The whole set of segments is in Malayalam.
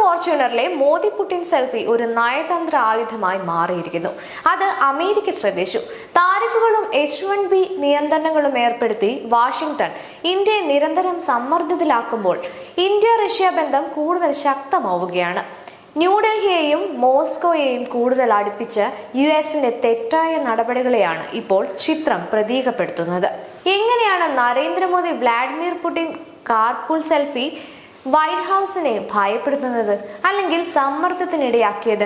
ഫോർച്യൂണറിലെ മോദി പുടിൻ സെൽഫി ഒരു നയതന്ത്ര ആയുധമായി മാറിയിരിക്കുന്നു. അത് അമേരിക്ക ശ്രദ്ധിച്ചു. താരിഫുകളും എച്ച് വൺ ബി നിയന്ത്രണങ്ങളും ഏർപ്പെടുത്തി വാഷിംഗ്ടൺ ഇന്ത്യയെ നിരന്തരം സമ്മർദ്ദത്തിലാക്കുമ്പോൾ ഇന്ത്യ റഷ്യ ബന്ധം കൂടുതൽ ശക്തമാവുകയാണ്. ന്യൂഡൽഹിയെയും മോസ്കോയെയും കൂടുതൽ അടുപ്പിച്ച് യു എസിന്റെ തെറ്റായ നടപടികളെയാണ് ഇപ്പോൾ ചിത്രം പ്രതീകപ്പെടുത്തുന്നത്. എങ്ങനെയാണ് Narendra Modi Vladimir Putin carpool selfie white ഹൗസിനെ ഭയപ്പെടുത്തുന്നത് അല്ലെങ്കിൽ സമ്മർദ്ദത്തിനിടയാക്കിയത്?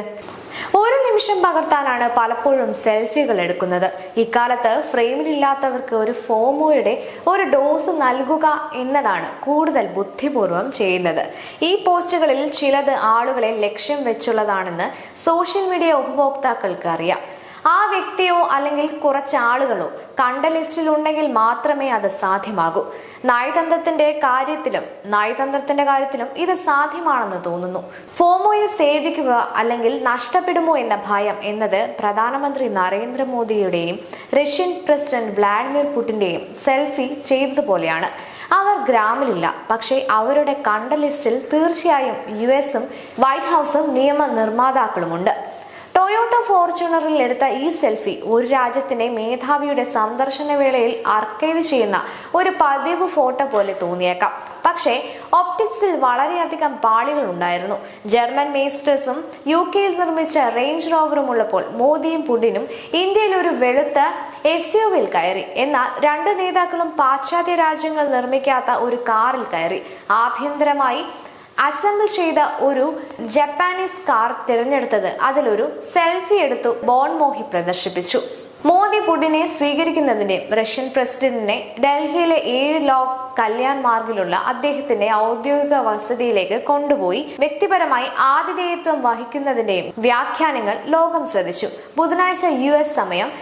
ഒരു നിമിഷം പകർത്താനാണ് പലപ്പോഴും സെൽഫികൾ എടുക്കുന്നത്. ഇക്കാലത്ത് ഫ്രെയിമിലില്ലാത്തവർക്ക് ഒരു ഫോമോയുടെ ഒരു ഡോസ് നൽകുക എന്നതാണ് കൂടുതൽ ബുദ്ധിപൂർവം ചെയ്യുന്നത്. ഈ പോസ്റ്റുകളിൽ ചിലത് ആളുകളെ ലക്ഷ്യം വെച്ചുള്ളതാണെന്ന് സോഷ്യൽ മീഡിയ ഉപഭോക്താക്കൾക്ക് അറിയാം. ആ വ്യക്തിയോ അല്ലെങ്കിൽ കുറച്ച് ആളുകളോ കണ്ട ലിസ്റ്റിൽ ഉണ്ടെങ്കിൽ മാത്രമേ അത് സാധ്യമാകൂ. നയതന്ത്രത്തിന്റെ കാര്യത്തിലും നയതന്ത്രത്തിന്റെ കാര്യത്തിലും ഇത് സാധ്യമാണെന്ന് തോന്നുന്നു. ഫോമോയെ സേവിക്കുക അല്ലെങ്കിൽ നഷ്ടപ്പെടുമോ എന്ന ഭയം എന്നത് പ്രധാനമന്ത്രി നരേന്ദ്രമോദിയുടെയും റഷ്യൻ പ്രസിഡന്റ് വ്ളാഡിമിർ പുടിന്റെയും സെൽഫി ചെയ്തതുപോലെയാണ്. അവർ ഗ്രാമിലില്ല പക്ഷേ അവരുടെ കണ്ട ലിസ്റ്റിൽ തീർച്ചയായും യു എസും വൈറ്റ് ഹൗസും നിയമ നിർമ്മാതാക്കളുമുണ്ട് ടൊയോട്ടോ ഫോർച്യൂണറിൽ എടുത്ത ഈ സെൽഫി ഒരു രാജ്യത്തിന്റെ മേധാവിയുടെ സന്ദർശന വേളയിൽ ആർക്കൈവ് ചെയ്യുന്ന ഒരു പതിവ് ഫോട്ടോ പോലെ തോന്നിയേക്കാം. പക്ഷേ ഒപ്റ്റിക്സിൽ വളരെയധികം പാളികൾ ഉണ്ടായിരുന്നു. ജർമ്മൻ മേസ്റ്റേഴ്സും യു കെയിൽ നിർമ്മിച്ച റേഞ്ച് റോവറും ഉള്ളപ്പോൾ മോദിയും പുടിനും ഇന്ത്യയിൽ ഒരു വെളുത്ത എസ് യുവിൽ കയറി. എന്നാൽ രണ്ട് നേതാക്കളും പാശ്ചാത്യ രാജ്യങ്ങൾ നിർമ്മിക്കാത്ത ഒരു കാറിൽ കയറി. ആഭ്യന്തരമായി അസംബിൾ ചെയ്ത ഒരു ജപ്പാനീസ് കാർ തിരഞ്ഞെടുത്തത് അതിലൊരു സെൽഫി എടുത്തു ബോൺ മോഹി പ്രദർശിപ്പിച്ചു. മോദി പുടിനെ സ്വീകരിക്കുന്നതിന്റെ റഷ്യൻ പ്രസിഡന്റിനെ ഡൽഹിയിലെ ഏഴ് ലോക് കല്യാൺ മാർഗിലുള്ള അദ്ദേഹത്തിന്റെ ഔദ്യോഗിക വസതിയിലേക്ക് കൊണ്ടുപോയി വ്യക്തിപരമായി ആതിഥേയത്വം വഹിക്കുന്നതിന്റെയും വ്യാഖ്യാനങ്ങൾ ലോകം ശ്രദ്ധിച്ചു. ബുധനാഴ്ച യു സമയം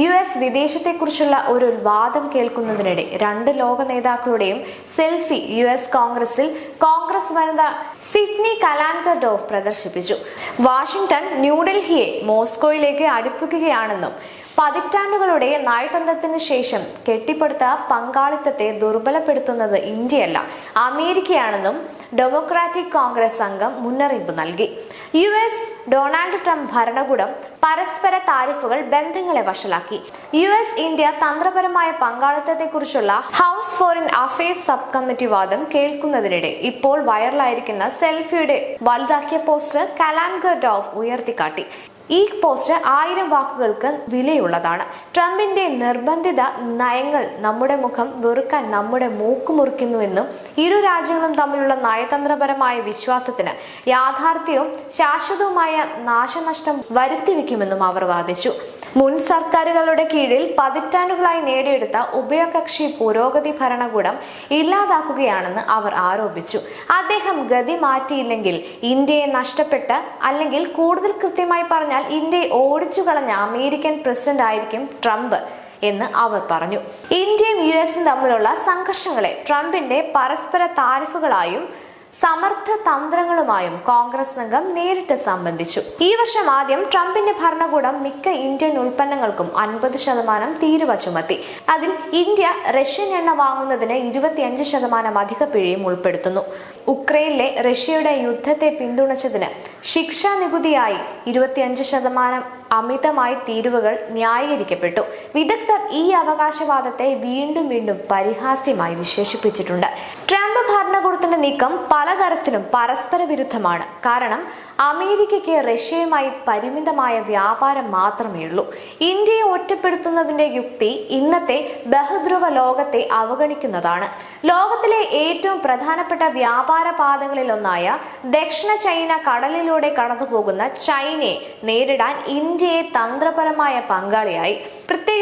യു എസ് വിദേശത്തെക്കുറിച്ചുള്ള ഒരു വാദം കേൾക്കുന്നതിനിടെ രണ്ട് ലോക നേതാക്കളുടെയും സെൽഫി യു എസ് കോൺഗ്രസിൽ കോൺഗ്രസ് വനിത സിഡ്നി കലാൻകർഡോഫ് പ്രദർശിപ്പിച്ചു. വാഷിംഗ്ടൺ ന്യൂഡൽഹിയെ മോസ്കോയിലേക്ക് അടുപ്പിക്കുകയാണെന്നും പതിറ്റാണ്ടുകളുടെ നയതന്ത്രത്തിന് ശേഷം കെട്ടിപ്പടുത്ത പങ്കാളിത്തത്തെ ദുർബലപ്പെടുത്തുന്നത് ഇന്ത്യയല്ല അമേരിക്കയാണെന്നും ഡെമോക്രാറ്റിക് കോൺഗ്രസ് അംഗം മുന്നറിയിപ്പ് നൽകി. യു എസ് ഡൊണാൾഡ് ട്രംപ് ഭരണകൂടം പരസ്പര താരിഫുകൾ ബന്ധങ്ങളെ വഷളാക്കി. യു എസ് ഇന്ത്യ തന്ത്രപരമായ പങ്കാളിത്തത്തെക്കുറിച്ചുള്ള house foreign affairs sub committee വാദം കേൾക്കുന്നതിനിടെ ഇപ്പോൾ വൈറലായിരിക്കുന്ന സെൽഫിയുടെ വലുതാക്കിയ പോസ്റ്റർ കലാംഗർ ഡോവ് ഉയർത്തിക്കാട്ടി. ഈ പോസ്റ്റ് ആയിരം വാക്കുകൾക്ക് വിലയുള്ളതാണ്. ട്രംപിന്റെ നിർബന്ധിത നയങ്ങൾ നമ്മുടെ മുഖം വെറുക്കാൻ നമ്മുടെ മൂക്ക് മുറിക്കുന്നുവെന്നും ഇരു രാജ്യങ്ങളും തമ്മിലുള്ള നയതന്ത്രപരമായ വിശ്വാസത്തിന് യാഥാർത്ഥ്യവും ശാശ്വതവുമായ നാശനഷ്ടം വരുത്തിവെക്കുമെന്നും അവർ വാദിച്ചു. മുൻ സർക്കാരുകളുടെ കീഴിൽ പതിറ്റാണ്ടുകളായി നേടിയെടുത്ത ഉഭയകക്ഷി പുരോഗതി ഭരണകൂടം ഇല്ലാതാക്കുകയാണെന്ന് അവർ ആരോപിച്ചു. അദ്ദേഹം ഗതി മാറ്റിയില്ലെങ്കിൽ ഇന്ത്യയെ നഷ്ടപ്പെട്ട് അല്ലെങ്കിൽ കൂടുതൽ കൃത്യമായി പറഞ്ഞാൽ ഇന്ത്യയെ ഓടിച്ചു കളഞ്ഞ അമേരിക്കൻ പ്രസിഡന്റ് ആയിരിക്കും ട്രംപ് എന്ന് അവർ പറഞ്ഞു. ഇന്ത്യയും യു എസും തമ്മിലുള്ള സംഘർഷങ്ങളെ ട്രംപിന്റെ പരസ്പര താരിഫുകളായും സമർത്ഥ തന്ത്രങ്ങളുമായും കോൺഗ്രസ് സംഘം നേരിട്ട് സംബന്ധിച്ചു. ഈ വർഷം ആദ്യം ട്രംപിന്റെ ഭരണകൂടം മിക്ക ഇന്ത്യൻ ഉൽപ്പന്നങ്ങൾക്കും അൻപത് ശതമാനം തീരുവ ചുമത്തി. അതിൽ ഇന്ത്യ റഷ്യൻ എണ്ണ വാങ്ങുന്നതിന് ഇരുപത്തിയഞ്ച് ശതമാനം അധിക പിഴയും ഉൾപ്പെടുത്തുന്നു. ഉക്രൈനിലെ റഷ്യയുടെ യുദ്ധത്തെ പിന്തുണച്ചതിന് ശിക്ഷാ നികുതിയായി ഇരുപത്തിയഞ്ച് ശതമാനം അമിതമായി തീരുവകൾ ന്യായീകരിക്കപ്പെട്ടു. വിദഗ്ധർ ഈ അവകാശവാദത്തെ വീണ്ടും വീണ്ടും പരിഹാസ്യമായി വിശേഷിപ്പിച്ചിട്ടുണ്ട്. ട്രംപ് ഭരണകൂടത്തിന്റെ നീക്കം പലതരത്തിലും പരസ്പര വിരുദ്ധമാണ് കാരണം അമേരിക്കയ്ക്ക് റഷ്യയുമായി പരിമിതമായ വ്യാപാരം മാത്രമേ ഉള്ളൂ. ഇന്ത്യയെ ഒറ്റപ്പെടുത്തുന്നതിന്റെ യുക്തി ഇന്നത്തെ ബഹുധ്രുവ ലോകത്തെ അവഗണിക്കുന്നതാണ്. ലോകത്തിലെ ഏറ്റവും പ്രധാനപ്പെട്ട വ്യാപാര പാതകളിലൊന്നായ ദക്ഷിണ ചൈന കടലിലൂടെ കടന്നുപോകുന്ന ചൈനയെ നേരിടാൻ ഇന്ത്യയെ തന്ത്രപരമായ പങ്കാളിയായി.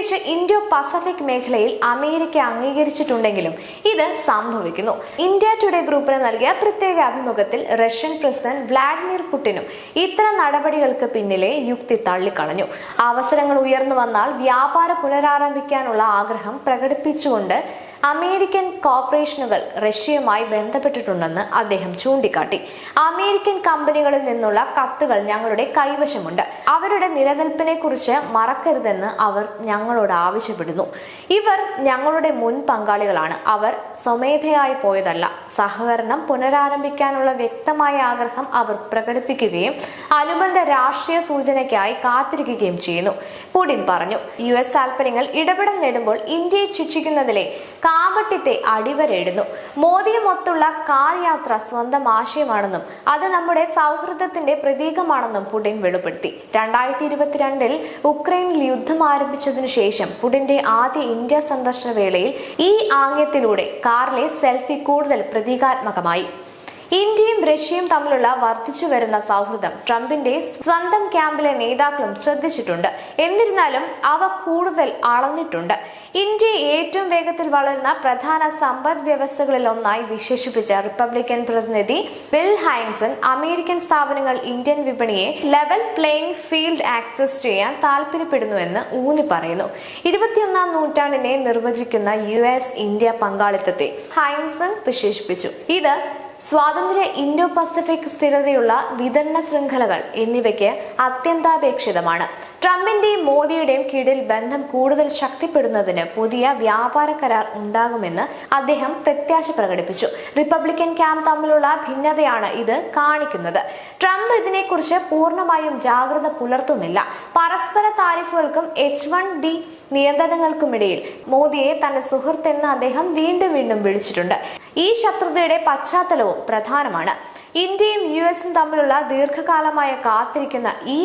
പ്രത്യേകിച്ച് ഇൻഡോ പസഫിക് മേഖലയിൽ അമേരിക്ക അംഗീകരിച്ചിട്ടുണ്ടെങ്കിലും ഇത് സംഭവിക്കുന്നു. ഇന്ത്യ ടുഡേ ഗ്രൂപ്പിന് നൽകിയ പ്രത്യേക അഭിമുഖത്തിൽ റഷ്യൻ പ്രസിഡന്റ് വ്ളാഡിമിർ പുടിനും ഇത്തരം നടപടികൾക്ക് പിന്നിലെ യുക്തി തള്ളിക്കളഞ്ഞു. അവസരങ്ങൾ ഉയർന്നു വന്നാൽ വ്യാപാരം പുനരാരംഭിക്കാനുള്ള ആഗ്രഹം പ്രകടിപ്പിച്ചുകൊണ്ട് അമേരിക്കൻ കോർപ്പറേഷനുകൾ റഷ്യയുമായി ബന്ധപ്പെട്ടിട്ടുണ്ടെന്ന് അദ്ദേഹം ചൂണ്ടിക്കാട്ടി. അമേരിക്കൻ കമ്പനികളിൽ നിന്നുള്ള കത്തുകൾ ഞങ്ങളുടെ കൈവശമുണ്ട്. അവരുടെ നിലനിൽപ്പിനെ കുറിച്ച് മറക്കരുതെന്ന് അവർ ഞങ്ങളോട് ആവശ്യപ്പെടുന്നു. ഇവർ ഞങ്ങളുടെ മുൻ പങ്കാളികളാണ്. അവർ സ്വമേധയായി പോയതല്ല. സഹകരണം പുനരാരംഭിക്കാനുള്ള വ്യക്തമായ ആഗ്രഹം അവർ പ്രകടിപ്പിക്കുകയും അനുബന്ധ രാഷ്ട്രീയ സൂചനയ്ക്കായി കാത്തിരിക്കുകയും ചെയ്യുന്നു. പുടിൻ പറഞ്ഞു യു എസ് താൽപര്യങ്ങൾ ഇടപെടൽ നേടുമ്പോൾ ഇന്ത്യയെ ശിക്ഷിക്കുന്നതിലെ കാപട്യത്തെ അടിവരയിടുന്നു. മോദിയുമൊത്തുള്ള കാർ യാത്ര സ്വന്തം ആശയമാണെന്നും അത് നമ്മുടെ സൗഹൃദത്തിന്റെ പ്രതീകമാണെന്നും പുടിൻ വെളിപ്പെടുത്തി. രണ്ടായിരത്തി ഇരുപത്തിരണ്ടിൽ ഉക്രൈനിൽ യുദ്ധം ആരംഭിച്ചതിനു ശേഷം പുടിന്റെ ആദ്യ ഇന്ത്യ സന്ദർശന വേളയിൽ ഈ ആംഗ്യത്തിലൂടെ കാറിലെ സെൽഫി കൂടുതൽ പ്രതീകാത്മകമായി ഇന്ത്യയും റഷ്യയും തമ്മിലുള്ള വർദ്ധിച്ചു വരുന്ന സൗഹൃദം ട്രംപിന്റെ സ്വന്തം ക്യാമ്പിലെ നേതാക്കളും ശ്രദ്ധിച്ചിട്ടുണ്ട്. എന്നിരുന്നാലും അവ കൂടുതൽ അളന്നിട്ടുണ്ട്. ഇന്ത്യ ഏറ്റവും വേഗത്തിൽ വളരുന്ന പ്രധാന സമ്പദ് വ്യവസ്ഥകളിൽ ഒന്നായി വിശേഷിപ്പിച്ച റിപ്പബ്ലിക്കൻ പ്രതിനിധി ബിൽ ഹൈൻസൺ അമേരിക്കൻ സ്ഥാപനങ്ങൾ ഇന്ത്യൻ വിപണിയെ ലെവൽ പ്ലേയിങ് ഫീൽഡ് ആക്സസ് ചെയ്യാൻ താല്പര്യപ്പെടുന്നുവെന്ന് ഊന്നി പറയുന്നു. ഇരുപത്തിയൊന്നാം നൂറ്റാണ്ടിനെ നിർവചിക്കുന്ന യു എസ് ഇന്ത്യ പങ്കാളിത്തത്തെ ഹൈൻസൺ വിശേഷിപ്പിച്ചു. ഇത് സ്വാതന്ത്ര്യ ഇൻഡോ പസഫിക് സ്ഥിരതയുള്ള വിതരണ ശൃംഖലകൾ എന്നിവയ്ക്ക് അത്യന്താപേക്ഷിതമാണ്. ട്രംപിന്റെയും മോദിയുടെയും കീഴിൽ ബന്ധം കൂടുതൽ ശക്തിപ്പെടുന്നതിന് പുതിയ വ്യാപാര കരാർ ഉണ്ടാകുമെന്ന് അദ്ദേഹം പ്രത്യാശ പ്രകടിപ്പിച്ചു. റിപ്പബ്ലിക്കൻ ക്യാമ്പ് തമ്മിലുള്ള ഭിന്നതയാണ് ഇത് കാണിക്കുന്നത്. ട്രംപ് ഇതിനെക്കുറിച്ച് പൂർണമായും ജാഗ്രത പുലർത്തുന്നില്ല. പരസ്പര താരിഫുകൾക്കും എച്ച് വൺ ഡി നിയന്ത്രണങ്ങൾക്കുമിടയിൽ മോദിയെ തന്റെ സുഹൃത്തെന്ന് അദ്ദേഹം വീണ്ടും വീണ്ടും വിളിച്ചിട്ടുണ്ട്. ഈ ശത്രുതയുടെ പശ്ചാത്തലവും പ്രധാനമാണ്. ഇന്ത്യയും യു എസും തമ്മിലുള്ള ദീർഘകാലമായ കാത്തിരിക്കുന്ന ഈ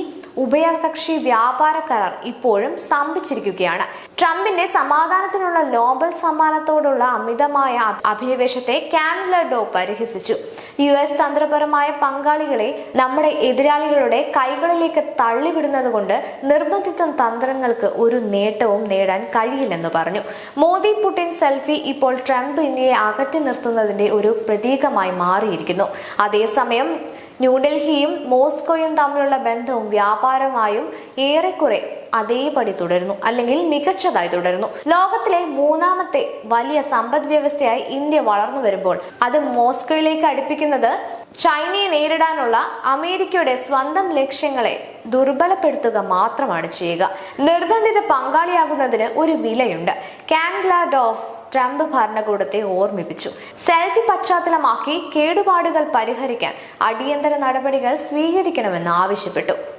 ഉഭയകക്ഷി വ്യാപാര കരാർ ഇപ്പോഴും സ്തംഭിച്ചിരിക്കുകയാണ്. ട്രംപിന്റെ സമാധാനത്തിനുള്ള നോബൽ സമ്മാനത്തോടുള്ള അമിതമായ അഭിനിവേശത്തെ കാനലഡോ പരിഹസിച്ചു. യു എസ് തന്ത്രപരമായ പങ്കാളികളെ നമ്മുടെ എതിരാളികളുടെ കൈകളിലേക്ക് തള്ളിവിടുന്നത് കൊണ്ട് നിർബന്ധിത തന്ത്രങ്ങൾക്ക് ഒരു നേട്ടവും നേടാൻ കഴിയില്ലെന്ന് പറഞ്ഞു. മോദി പുടിൻ സെൽഫി ഇപ്പോൾ ട്രംപ് ഇന്ത്യയെ അകറ്റി നിർത്തുന്നതിന്റെ ഒരു പ്രതീകമായി മാറിയിരിക്കുന്നു. അതേസമയം ന്യൂഡൽഹിയും മോസ്കോയും തമ്മിലുള്ള ബന്ധവും വ്യാപാരമായും ഏറെക്കുറെ അതേപടി തുടരുന്നു അല്ലെങ്കിൽ മികച്ചതായി തുടരുന്നു. ലോകത്തിലെ മൂന്നാമത്തെ വലിയ സമ്പദ് വ്യവസ്ഥയായി ഇന്ത്യ വളർന്നു വരുമ്പോൾ അത് മോസ്കോയിലേക്ക് അടുപ്പിക്കുന്നത് ചൈനയെ നേരിടാനുള്ള അമേരിക്കയുടെ സ്വന്തം ലക്ഷ്യങ്ങളെ ദുർബലപ്പെടുത്തുക മാത്രമാണ് ചെയ്യുക. നിർബന്ധിത പങ്കാളിയാകുന്നതിന് ഒരു വിലയുണ്ട്. കാൻഗ്ലാഡ് ഓഫ് ട്രംപ് ഭരണകൂടത്തെ ഓർമ്മിപ്പിച്ചു. സെൽഫി പശ്ചാത്തലമാക്കി കേടുപാടുകൾ പരിഹരിക്കാൻ അടിയന്തര നടപടികൾ സ്വീകരിക്കണമെന്ന് ആവശ്യപ്പെട്ടു.